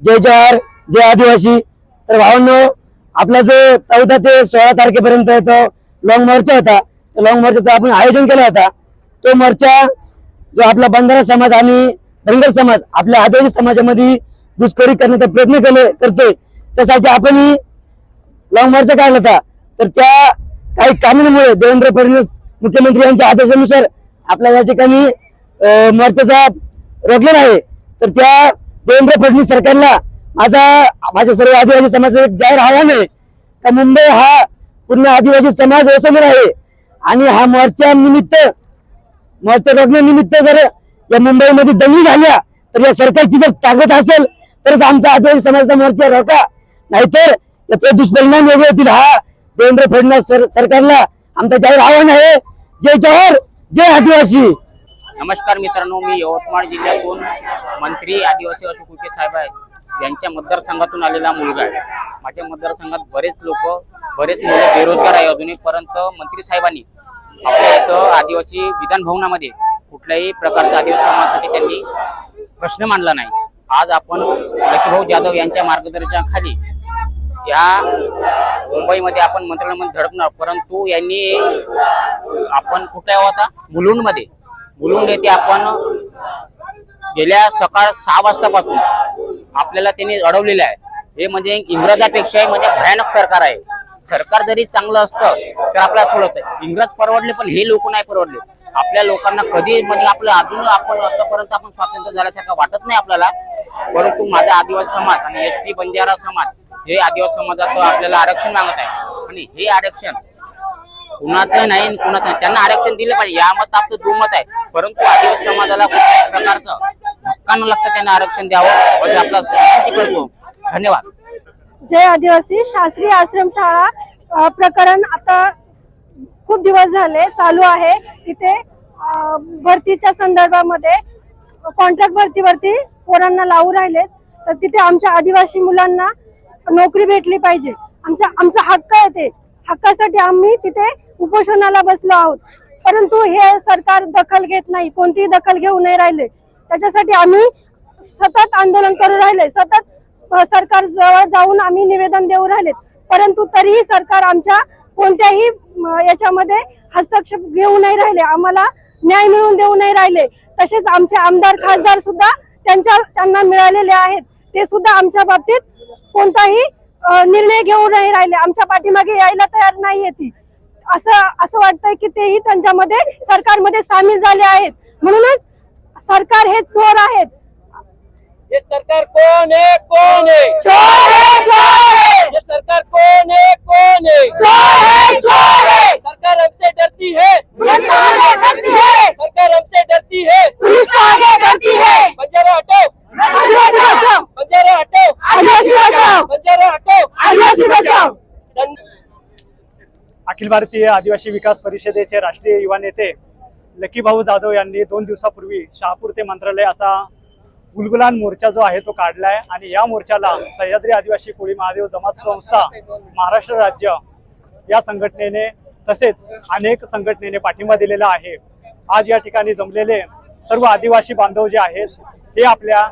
जय जवाहर जय आदिवासी. तर भावांनो आपला जो चौदा ते सोळा तारखेपर्यंत तो लॉंग मोर्चा होता. लॉंग मोर्चाचं आपण आयोजन केला होता. तो मोर्चा जो आपला बंधारा समाज आणि धनगर समाज आपल्या आदिवासी समाजामध्ये घुसखोरी करण्याचा प्रयत्न केले करतोय. त्यासाठी आपणही लॉंग मोर्चा काढला होता. तर त्या काही कारणांमुळे देवेंद्र फडणवीस मुख्यमंत्री यांच्या आदेशानुसार आपल्या या ठिकाणी मोर्चाचा रोखलेला आहे. तर त्या देवेंद्र फडणवीस सरकारला माझा माझ्या सर्व आदिवासी समाजाचं एक जाहीर आव्हान आहे का मुंबई हा पूर्ण आदिवासी समाज वसवलेला आहे. आणि हा मोर्चा निमित्त मोर्चा रोखण्यानिमित्त जर या मुंबईमध्ये दंगली झाल्या तर या सरकारची जर ताकद असेल तरच आमचा आदिवासी समाजाचा मोर्चा रोका नाहीतर याचे दुष्परिणाम वेगळे होतील. हा देवेंद्र फडणवीस सरकारला आमचा जाहीर आव्हान आहे. जय जवाहर जय आदिवासी. नमस्कार मित्रांनो मी यवतमाळ जिल्ह्यातून मंत्री आदिवासी अशोक उके साहेब आहेत. यांच्या मतदारसंघातून आलेला मुलगा आहे. माझ्या मतदारसंघात बरेच लोक बरेच मुलं बेरोजगार आहे अजूनही परंत मंत्री साहेबांनी आपल्या इथं आदिवासी विधान भवनामध्ये कुठल्याही प्रकारचा आदिवासी समाजासाठी त्यांनी प्रश्न मांडला नाही. आज आपण लकीभाऊ जाधव यांच्या मार्गदर्शनाखाली या मुंबईमध्ये आपण मंत्रालयामध्ये धडकणार परंतु यांनी आपण कुठे होता मुलुंडमध्ये. मुलुंड येथे आपण. गेल्या सकाळ सहा वाजतापासून आपल्याला त्यांनी अडवलेलं आहे. हे म्हणजे इंग्रजापेक्षाही म्हणजे भयानक सरकार आहे. सरकार जरी चांगलं असतं तर आपल्याला सोडत आहे इंग्रज परवडले पण हे लोक नाही परवडले. आपल्या लोकांना कधी म्हणजे आपलं अजून आपण आतापर्यंत आपण स्वातंत्र्य झाल्यासारखं वाटत नाही आपल्याला. परंतु माझा आदिवासी समाज आणि एस टी बंजारा समाज हे आदिवासी समाजाचं आपल्याला आरक्षण मागत आहे. आणि हे आरक्षण कुणाचं नाही आणि कुणाचं नाही. त्यांना आरक्षण दिलं पाहिजे. यामत आपलं दुमत आहे. परंतु आदिवासी समाजाला कुठल्याही प्रकारचं धक्का न लागता त्यांना आरक्षण द्यावं अशी आपला विनंती करतो. धन्यवाद. जय आदिवासी. शास्त्रीय आश्रमशाळा प्रकरण आता खूप दिवस झाले चालू आहे. तिथे भरतीच्या संदर्भामध्ये कॉन्ट्रॅक्ट भरतीवरती पोरांना लावू राहिलेत. तर तिथे आमच्या आदिवासी मुलांना नोकरी भेटली पाहिजे. आमच्या आमचा हक्क आहे ते. हक्कासाठी आम्ही तिथे उपोषणाला बसलो आहोत. परंतु हे सरकार दखल घेत नाही कोणतीही दखल घेऊ नाही राहिले. त्याच्यासाठी आम्ही सतत आंदोलन करू राहिले सतत सरकार जवळ जाऊन आम्ही निवेदन देऊ राहिलेत. परंतु तरीही सरकार आमच्या कोणत्याही याच्यामध्ये हस्तक्षेप घेऊ नाही राहिले आम्हाला न्याय मिळवून देऊ नाही राहिले. तसेच आमचे आमदार खासदार सुद्धा त्यांच्या त्यांना मिळालेले आहेत. ते सुद्धा आमच्या बाबतीत कोणताही निर्णय घेऊ नाही राहिले. आमच्या पाठीमागे यायला तयार नाही ती. असं असं वाटतंय की तेही त्यांच्यामध्ये सरकारमध्ये सामील झाले आहेत. म्हणूनच सरकार हे चोर आहेत. ये सरकार कौन है कौन है चोर है चोर है ये सरकार कौन है कौन है चोर है चोर है सरकार हमसे डरती है है सरकार हमसे डरती है पुलिस आगे करती है बंजारा हटाओ आदिवासी बचाओ बंजारा हटाओ आदिवासी बचाओ बंजारा हटाओ आदिवासी बचाओ धन- अखिल भारतीय आदिवासी विकास परिषदेचे राष्ट्रीय युवा नेते लकीभाऊ जाधव यांनी दोन दिवसापूर्वी शहापूर ते मंत्रालय असा गुलगुलान मोर्चा जो आहे तो काढलाय. आणि या मोर्चाला सह्याद्री आदिवासी कोळी महादेव जमात संस्था महाराष्ट्र राज्य या संघटनेने तसेच अनेक संघटनेने पाठिंबा दिलेला आहे. आज या ठिकाणी जमलेले सर्व आदिवासी बांधव जे आहेत हे आपल्या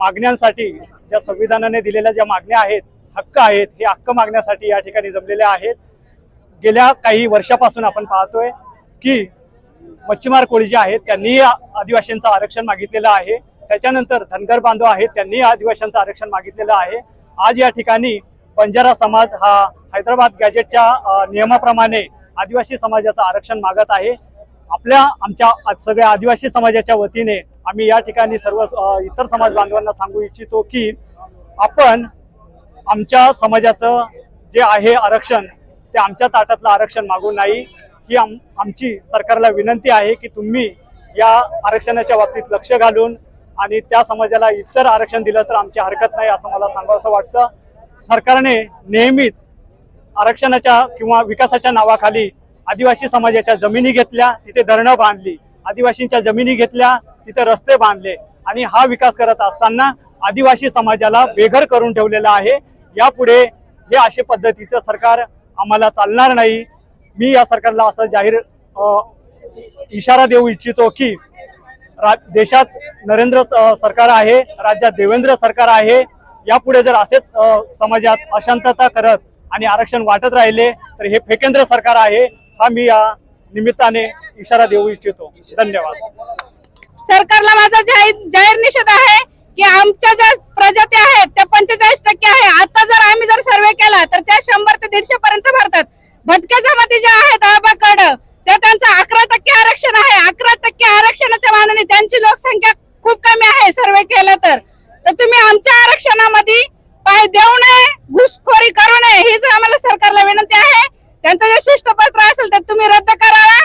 मागण्यांसाठी ज्या संविधानाने दिलेल्या ज्या मागण्या आहेत हक्क आहेत हे हक्क मागण्यासाठी या ठिकाणी जमलेले आहेत. गेल्या काही वर्षापासून आपण पाहतोय की मच्छीमार कोळी जे आहेत त्यांनी आदिवासींचं आरक्षण मागितलेलं आहे. त्याच्यानंतर धनगर बांधव आहेत त्यांनी आदिवासींचं आरक्षण मागितलेलं आहे. आज या ठिकाणी बंजारा समाज हा हैदराबाद गॅजेटच्या नियमाप्रमाणे आदिवासी समाजाचं आरक्षण मागत आहे. आपल्या आमच्या सगळ्या आदिवासी समाजाच्या वतीने आम्ही या ठिकाणी सर्व इतर समाज बांधवांना सांगू इच्छितो की आपण आमच्या समाजाचं जे आहे आरक्षण ते आमच्या ताटातलं आरक्षण मागू नाही. ही आम आमची सरकारला विनंती आहे की तुम्ही या आरक्षणाच्या बाबतीत लक्ष घालून आणि त्या समाजाला इतर आरक्षण दिलं तर आमची हरकत नाही असं मला सांगावंसं वाटतं. सरकारने नेहमीच आरक्षणाच्या किंवा विकासाच्या नावाखाली आदिवासी समाजाच्या जमिनी घेतल्या तिथे धरणं बांधली. आदिवासींच्या जमिनी घेतल्या तिथे रस्ते बांधले. आणि हा विकास करत असताना आदिवासी समाजाला बेघर करून ठेवलेला आहे. यापुढे हे अशा पद्धतीचं सरकार आम्हाला चालणार नाही. मी या सरकारला असं जाहीर इशारा देऊ इच्छितो की रा देशात नरेंद्र सरकार आहे राज्यात देवेंद्र सरकार आहे यापुढे जर असेच समाजात अशांतता करत आणि आरक्षण वाटत राहिले तर हे फेकेंद्र सरकार आहे हा मी या निमित्ताने इशारा देऊ इच्छितो. धन्यवाद. सरकारला माझा जाहीर निषेध आहे. की आमच्या ज्या प्रजाती आहेत त्या पंचेचाळीस टक्के आहे. आता जर आम्ही जर सर्वे केला तर त्या शंभर ते दीडशे पर्यंत भरतात. भटक्या जमाती ज्या आहेत अबाकड त्या त्यांचं अकरा टक्के आरक्षण आहे. अकरा टक्के आरक्षणाच्या मानाने त्यांची लोकसंख्या खूप कमी आहे सर्वे केला तर. तर तुम्ही आमच्या आरक्षणामध्ये पाय देऊ नये घुसखोरी करू नये हीच आम्हाला सरकारला विनंती आहे त्यांचं जे शिष्टपत्र असेल तर तुम्ही रद्द करावा.